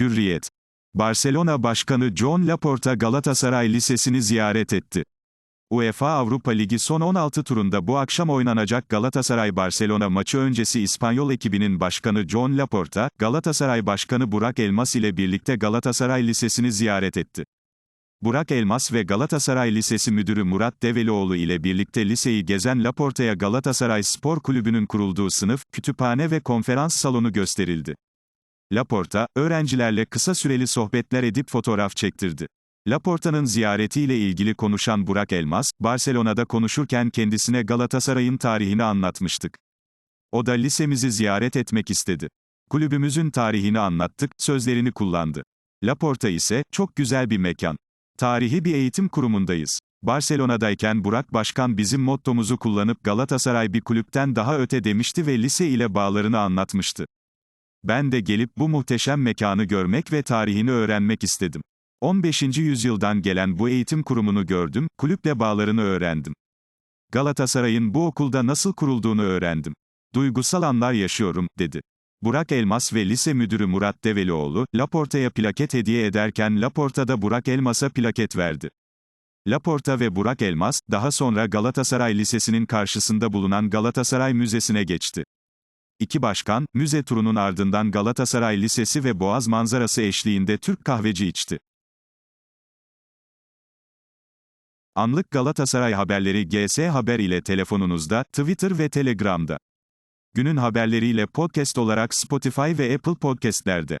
Hürriyet. Barcelona Başkanı John Laporta Galatasaray Lisesi'ni ziyaret etti. UEFA Avrupa Ligi son 16 turunda bu akşam oynanacak Galatasaray-Barcelona maçı öncesi İspanyol ekibinin başkanı John Laporta, Galatasaray Başkanı Burak Elmas ile birlikte Galatasaray Lisesi'ni ziyaret etti. Burak Elmas ve Galatasaray Lisesi Müdürü Murat Develioğlu ile birlikte liseyi gezen Laporta'ya Galatasaray Spor Kulübü'nün kurulduğu sınıf, kütüphane ve konferans salonu gösterildi. Laporta, öğrencilerle kısa süreli sohbetler edip fotoğraf çektirdi. Laporta'nın ziyaretiyle ilgili konuşan Burak Elmas, Barcelona'da konuşurken kendisine Galatasaray'ın tarihini anlatmıştık. O da lisemizi ziyaret etmek istedi. Kulübümüzün tarihini anlattık, sözlerini kullandı. Laporta ise, çok güzel bir mekan. Tarihi bir eğitim kurumundayız. Barcelona'dayken Burak Başkan bizim mottomuzu kullanıp Galatasaray bir kulüpten daha öte demişti ve lise ile bağlarını anlatmıştı. Ben de gelip bu muhteşem mekanı görmek ve tarihini öğrenmek istedim. 15. yüzyıldan gelen bu eğitim kurumunu gördüm, kulüple bağlarını öğrendim. Galatasaray'ın bu okulda nasıl kurulduğunu öğrendim. Duygusal anlar yaşıyorum, dedi. Burak Elmas ve lise müdürü Murat Develioğlu, Laporta'ya plaket hediye ederken Laporta da Burak Elmas'a plaket verdi. Laporta ve Burak Elmas, daha sonra Galatasaray Lisesi'nin karşısında bulunan Galatasaray Müzesi'ne geçti. İki başkan, müze turunun ardından Galatasaray Lisesi ve Boğaz manzarası eşliğinde Türk kahveci içti. Anlık Galatasaray haberleri GS Haber ile telefonunuzda, Twitter ve Telegram'da. Günün haberleriyle podcast olarak Spotify ve Apple Podcast'lerde.